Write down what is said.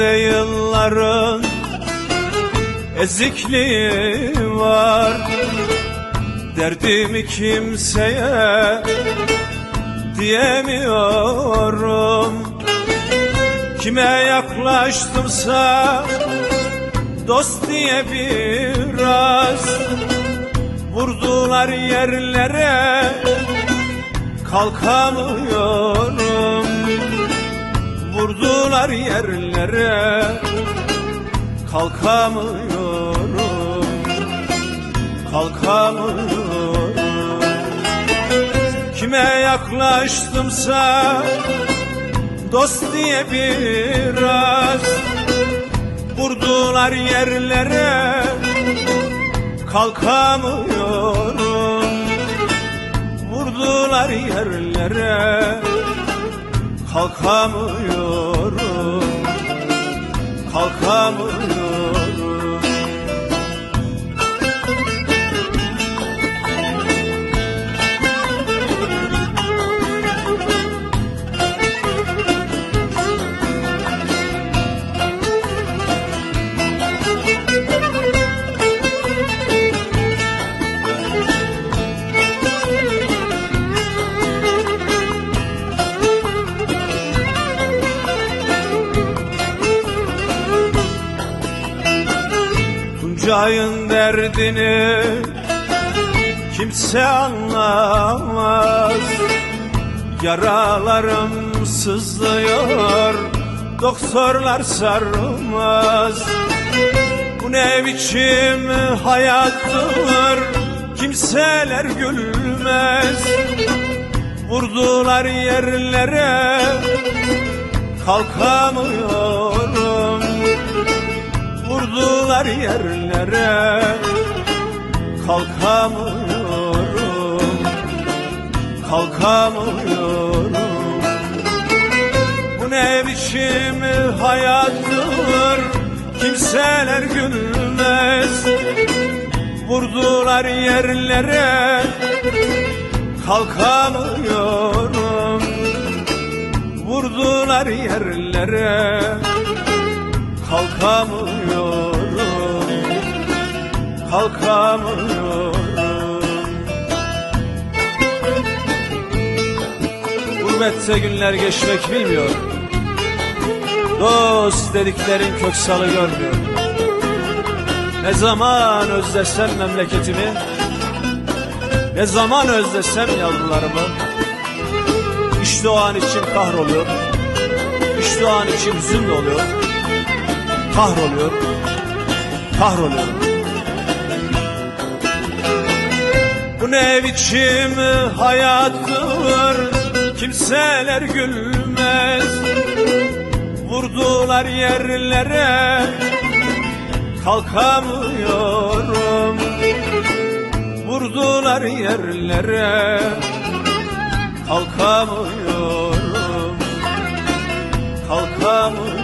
İçimde yılların ezikliği var. Derdimi kimseye diyemiyorum. Kime yaklaştımsa dost diye biraz Vurdular yerlere. Kalkamıyorum Vurdular yerlere. Kalkamıyorum Kalkamıyorum. Kime yaklaştımsa dost diye biraz Vurdular yerlere. Kalkamıyorum Vurdular yerlere kalkamıyorum. Kalkamıyorum Tuncay'ın derdini kimse anlamaz. Yaralarım sızlıyor doktorlar sarmaz Bu ne biçim hayattır? Kimseler gülmez. Vurdular yerlere kalkamıyorum Vurdular yerlere kalkamıyorum kalkamıyorum. Bu ne biçim hayattır? Kimseler gülmez. Vurdular yerlere kalkamıyorum. Vurdular yerlere kalkamıyorum kalkamıyorum Gurbette günler geçmek bilmiyor Dost dediklerin kök salı görmüyor. Ne zaman özlesem memleketimi Ne zaman özlesem yavrularımı. İşte o an için kahroluyor İşte o an için hüzün oluyor Kahroluyor Kahroluyor Bu ne biçim hayattır Kimseler gülmez. Vurdular yerlere Kalkamıyorum. Vurdular yerlere Kalkamıyorum. Kalkamıyorum